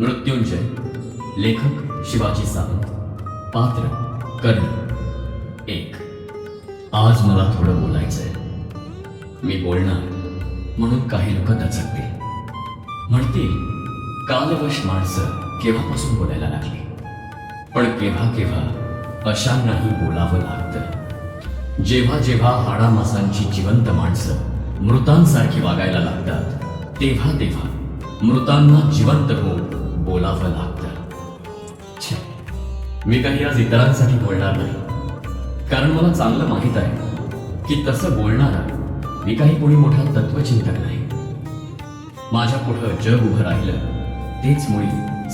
मृत्युंजय लेखक शिवाजी सावंत पात्र कर्ण एक. आज मला थोडं बोलायचंय. मी बोलणार म्हणून काही लोक दचकते म्हणतील कालवश माणसं केव्हापासून बोलायला लागली? पण केव्हा केव्हा अशांनाही बोलावं लागतं. जेव्हा जेव्हा हाडामासांची जिवंत माणसं मृतांसारखी वागायला लागतात तेव्हा तेव्हा मृतांना जिवंत होऊन बोलावं लागतं. मी काही आज इतरांसाठी बोलणार नाही. कारण मला चांगलं माहीत आहे की तसं बोलणारा मी काही कोणी मोठा तत्वचिंतक नाही. माझ्या पुढं जग उभं राहिलं तेच मुळी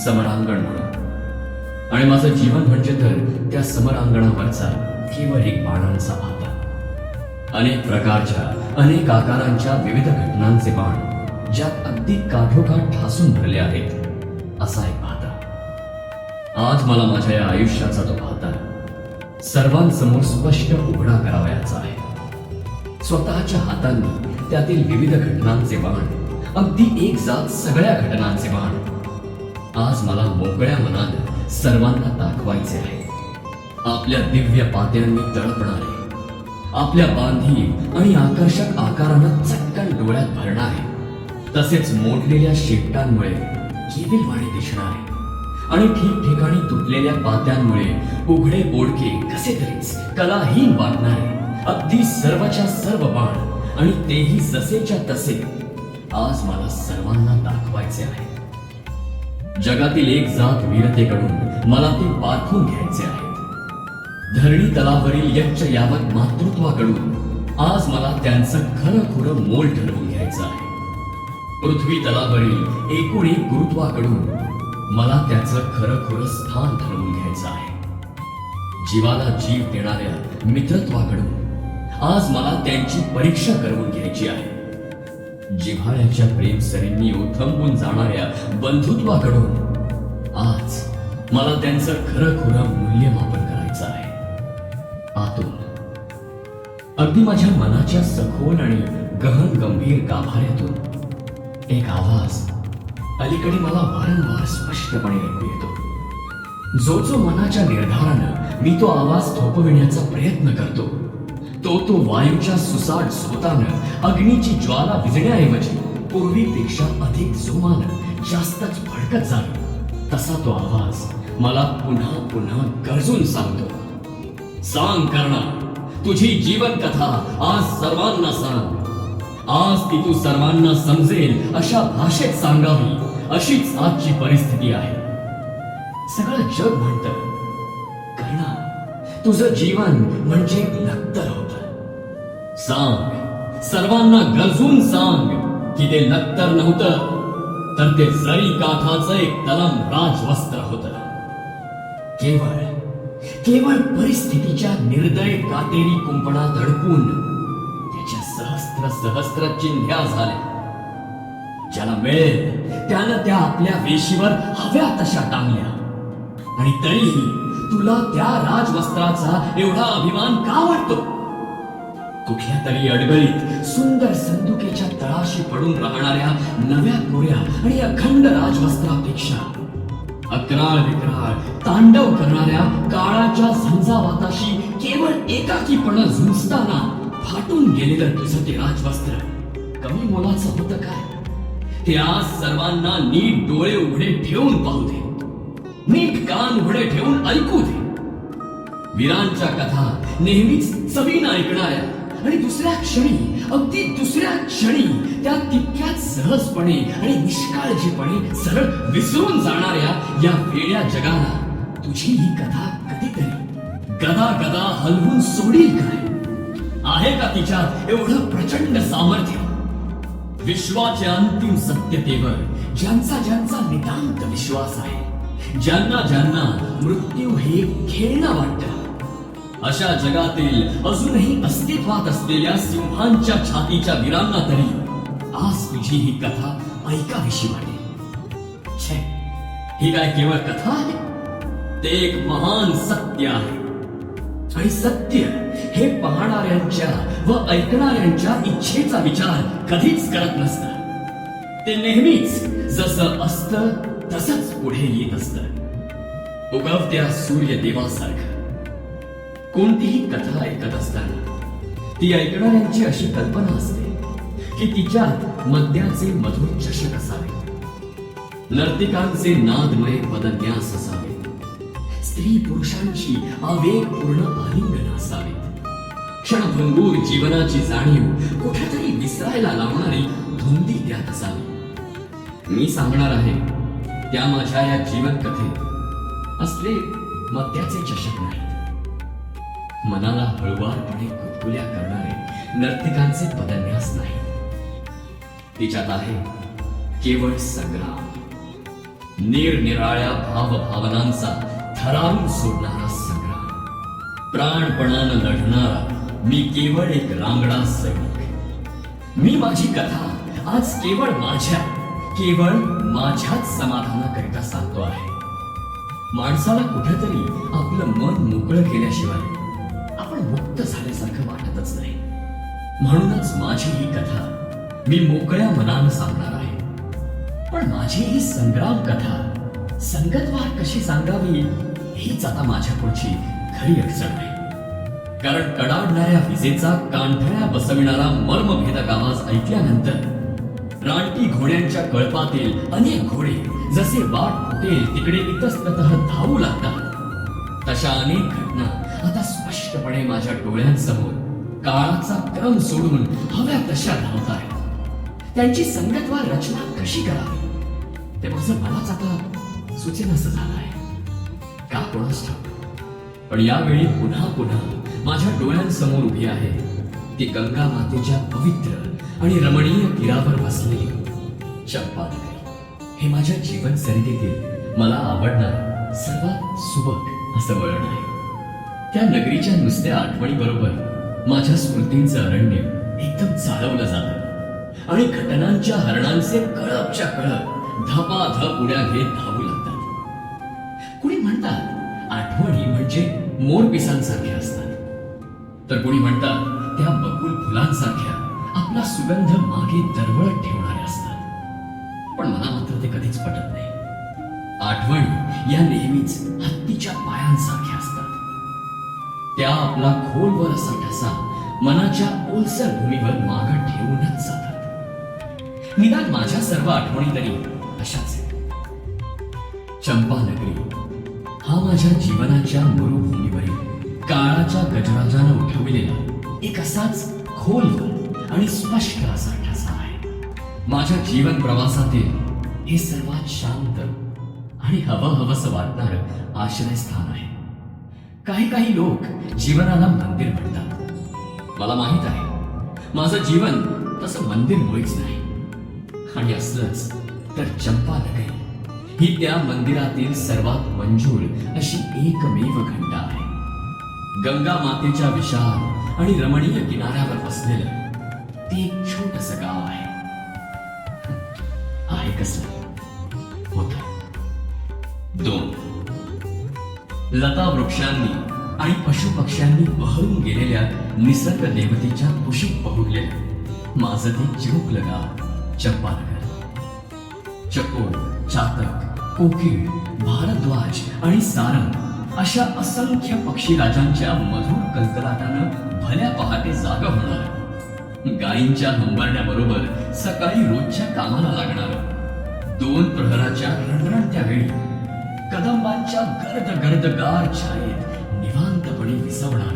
समरांगण म्हणून. आणि माझं जीवन म्हणजे तर त्या समरांगणावरचा केवळ एक बाणांचा आता अनेक प्रकारच्या अनेक आकारांच्या विविध घटनांचे बाण ज्यात अगदी काठोकाठ ठासून भरले आहेत. असा एक भाता आज मला माझ्या या आयुष्याचा तो भाता सर्वांसमोर स्पष्ट उघडा करावयाचा आहे. स्वतःच्या हातांनी त्यातील विविध घटनांचे बाण अगदी एक जात सगळ्या घटनांचे बाण आज मला मोकळ्या मनात सर्वांना दाखवायचे आहे. आपल्या दिव्य पात्यांनी तळपणारे आपल्या बांधीव आणि आकर्षक आकारानं चटकन डोळ्यात भरणारे तसेच मोडलेल्या शेपटांमुळे केविलवाणी दिसणारे आणि ठिकठिकाणी तुटलेल्या पात्यांमुळे उघडे बोडके कसे तरीच कलाहीन वाटणारे अगदी सर्वच्या सर्व बाण आणि तेही जसेच्या तसे आज मला सर्वांना दाखवायचे आहे. जगातील एक जात वीरतेकडून मला ते पारखून घ्यायचे आहे. धरणी तलावरील यच्च यावत मातृत्वाकडून आज मला त्यांचं खरं खुरं मोल ठरवून घ्यायचं आहे. पृथ्वी तलावरील एकूण एक गुरुत्वाकडून मला त्याचं खरं खुरं स्थान ठरवून घ्यायचं आहे. जीवाला जीव देणाऱ्या मित्रत्वाकडून आज मला त्यांची परीक्षा करवून घ्यायची आहे. जिव्हाळ्याच्या प्रेम सरींनी ओथंबून जाणाऱ्या बंधुत्वाकडून आज मला त्यांचं खरं खुरं मूल्यमापन करायचं आहे. आतून अगदी माझ्या मनाच्या सखोल आणि गहन गंभीर गाभाऱ्यातून एक आवाज अलीकडे मला वारंवार स्पष्टपणे ऐकू येतो. जो जो मनाच्या निर्धारानं मी तो आवाज थोपविण्याचा प्रयत्न करतो तो तो वायूच्या सुसाट स्रोतानं अग्नीची ज्वाला विजण्याऐवजी पूर्वीपेक्षा अधिक जोमानं जास्तच भडकत जातो. तसा तो आवाज मला पुन्हा पुन्हा गरजून सांगतो. सांग कर्णा तुझी जीवन कथा आज सर्वांना सांग. आज ती तू सर्वांना समजेल अशा भाषेत सांगावी अशीच आजची परिस्थिती आहे. सगळं जग म्हणत कर्णा तुझं जीवन म्हणजे एक लक्तर होत. सांग सर्वांना गरजून सांग की ते लक्तर नव्हतं तर ते जरी काठाचं एक तलम राजवस्त्र होत. केवळ केवळ परिस्थितीच्या निर्दय काटेरी कुंपणात अडकून सहस्त्र सहस्त्र चिन्ह्या झाल्या. ज्याला मिळेल त्यानं त्या आपल्या वेशीवर हव्या तशा टांगल्या. आणि तरीही तुला त्या राजवस्त्राचा एवढा अभिमान का वाटतो? कुठल्या तरी अडगळीत सुंदर संदुकेच्या तळाशी पडून राहणाऱ्या नव्या कोऱ्या आणि अखंड राजवस्त्रापेक्षा अकराळ विक्राळ तांडव करणाऱ्या काळाच्या झंझावाताशी केवळ एकाकीपणा झुंजताना फाटून गेलेलं तुझं ते राजवस्त्र. कमी मोलाचं होतं काय? ते आज सर्वांना नीट डोळे उघडे ठेवून पाहू दे. नीट कान उघडे ठेवून ऐकू दे. वीरांच्या कथा नेहमीच चवीनं ऐकणाऱ्या आणि दुसऱ्या क्षणी अगदी दुसऱ्या क्षणी त्या तितक्याच सहजपणे आणि निष्काळजीपणे सरळ विसरून जाणाऱ्या या वेड्या जगाला तुझी ही कथा कधीतरी गदा गदा हलवून सोडील काय? आहे का तिच्यात एवढं प्रचंड सामर्थ्य? विश्वाच्या अंतिम सत्यतेवर ज्यांचा ज्यांचा नितांत विश्वास आहे, ज्यांना ज्यांना मृत्यू हे खेळणं वाटतं. अशा जगातील अजूनही अस्तित्वात असलेल्या सिंहांच्या छातीच्या वीरांना तरी आज तुझी ही कथा ऐकावीशी वाटेल. ही काय केवळ कथा आहे? ते एक महान सत्य आहे. आणि सत्य. हे पाहणाऱ्यांच्या व ऐकणाऱ्यांच्या इच्छेचा विचार कधीच करत नसत. ते नेहमीच जसं असतं तसंच पुढे येत असत. उगवत्या सूर्य देवासारखं कोणतीही कथा ऐकत असताना ती ऐकणाऱ्यांची अशी कल्पना असते की तिच्यात मद्याचे मधुर चषक असावे. नर्तिकांचे नादमय पदन्यास असावे. स्त्री पुरुषांची आवेगपूर्ण आलिंगन असावीत क्षणभंगूर जीवनाची जाणीव कुठेतरी विसरायला लावणारी धुंदी त्यात असावी. मी सांगणार आहे त्या माझ्या या जीवन कथेत असले मद्याचे चषक नाहीत. मनाला हळुवारपणे कुतकुल्या करणारे नर्तिकांचे पदन्यास नाही. तिच्यात आहे केवळ संग्राम. निरनिराळ्या भावभावनांचा थरारून सोडणारा संग्राम प्राणपणानं लढणारा मी केवळ एक रांगडा सैनिक. मी माझी कथा आज केवळ माझ्या केवळ माझ्याच समाधानाकरिता सांगतो आहे. माणसाला कुठेतरी आपलं मन मोकळं केल्याशिवाय आपण मुक्त झाल्यासारखं वाटतच नाही. म्हणूनच माझी ही कथा मी मोकळ्या मनानं सांगणार आहे. पण माझी ही संग्राम कथा संगतवार कशी सांगावी? हीच आता माझ्या पुढची खरी अडचण आहे. कारण कडाडणाऱ्या विजेचा कांठळ्या बसविणारा मर्मभेदक आवाज ऐकल्यानंतर रानटी घोड्यांच्या कळपातील अनेक घोडे जसे वाट फुटेल तिकडे इतस्तत धावू लागतात. तशा अनेक घटना आता स्पष्टपणे माझ्या डोळ्यांसमोर काळाचा क्रम सोडून हव्या तशा धावत आहेत. त्यांची संगतवार रचना कशी करावी? ते माझं मलाच आता सुचेनासं झालं आहे. ठाऊक पण यावेळी पुन्हा पुन्हा माझ्या डोळ्यांसमोर उभी आहे ती गंगा मातेच्या पवित्र आणि रमणीय तीरावर बसलेली चंपा हे माझ्या जीवन सरितेतील मला आवडणार सर्वात सुबक असं वळण आहे. त्या नगरीच्या नुसत्या आठवणी बरोबर माझ्या स्मृतींचं अरण्य एकदम चालवलं जातं आणि घटनांच्या हरणांचे कळपच्या कळप धपाधप उड्या घेत धाव म्हणतात आठवणी म्हणजे मोर मोरपिसांसारख्या असतात. तर कोणी म्हणतात त्या बकुल फुलांसारख्या आपला सुगंध मागे दरवळत ठेवणाऱ्या असतात. पण मला मात्र ते कधीच पटत नाही. आठवणी या नेहमीच हत्तीच्या पायांसारख्या असतात. त्या आपला खोलवर असा ठसा मनाच्या ओलसर भूमीवर माग ठेवूनच जातात. निदान माझ्या सर्व आठवणी तरी अशाच आहेत. चंपा नगरी हा माझ्या जीवनाच्या मरुभूमीवरील काळाच्या गजराजानं उठविलेला एक असाच खोल आणि स्पष्ट असा ठसा आहे. माझ्या जीवन प्रवासातील हे सर्वात शांत आणि हवं हवस वाटणार आश्रयस्थान आहे. काही काही लोक जीवनाला मंदिर म्हणतात. मला माहीत आहे माझं जीवन तसं मंदिर मुळीच नाही. आणि असलंच तर चंपा नगरी ही त्या मंदिरातील सर्वात मंजूळ अशी एकमेव घंटा आहे. गंगा मातेच्या विशाल आणि रमणीय किनाऱ्यावर बसलेलं ते एक छोटस गाव आहे. आहे कसलं? होत. दोन. लता वृक्षांनी आणि पशु पक्ष्यांनी बहरून गेलेल्या निसर्ग देवतेच्या कुशीत पहुडलेलं माझं ते चिमुकलं गाव चंपानगर. चकोर. चातक कोकिळ भारद्वाज आणि सारंग अशा असंख्य पक्षीराजांच्या मधुर कलकलाटानं भल्या पहाटे जागा होणार. गायींच्या हंबरण्याबरोबर सकाळी रोजच्या कामाला लागणार. दोन प्रहराच्या रणरणत्या वेळी कदंबांच्या गर्द गर्द गार छायेत निवांतपणे विसवणार.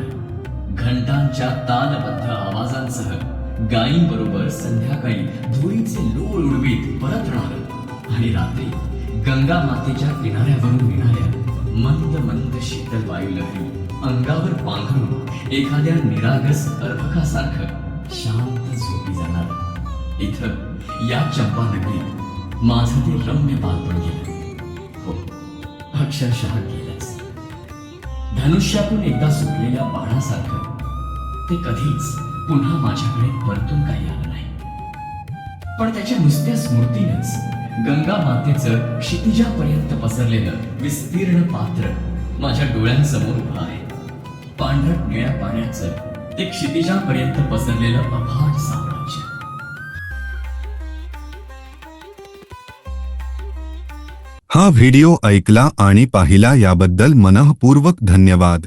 घंटांच्या तालबद्ध आवाजांसह गायींबरोबर संध्याकाळी धुळीचे लोळ उडवीत परतणार. आणि रात्री गंगा मातेच्या किनाऱ्यावरून येणाऱ्या मंद मंद शीतल वायू लहरी अंगावर पांघरून एखाद्या निरागस अर्भकासारखं शांत झोपी जाणार. इथं या चंपा नगरीत माझं ते रम्य बालपण गेलं. हो अक्षरशः गेलंच. धनुष्यातून एकदा सुटलेल्या बाणासारखं ते कधीच पुन्हा माझ्याकडे परतून काही आलं नाही. पण त्याच्या नुसत्या स्मृतीनंच गंगा मातेचं क्षितिजापर्यंत पसरलेलं विस्तीर्ण पात्र माझ्या डोळ्यांसमोर उभं आहे. पांढरट निळ्या पाण्याचं ते क्षितिजापर्यंत पसरलेलं अफाट साम्राज्य. हा व्हिडिओ ऐकला आणि पाहिला याबद्दल मनःपूर्वक धन्यवाद.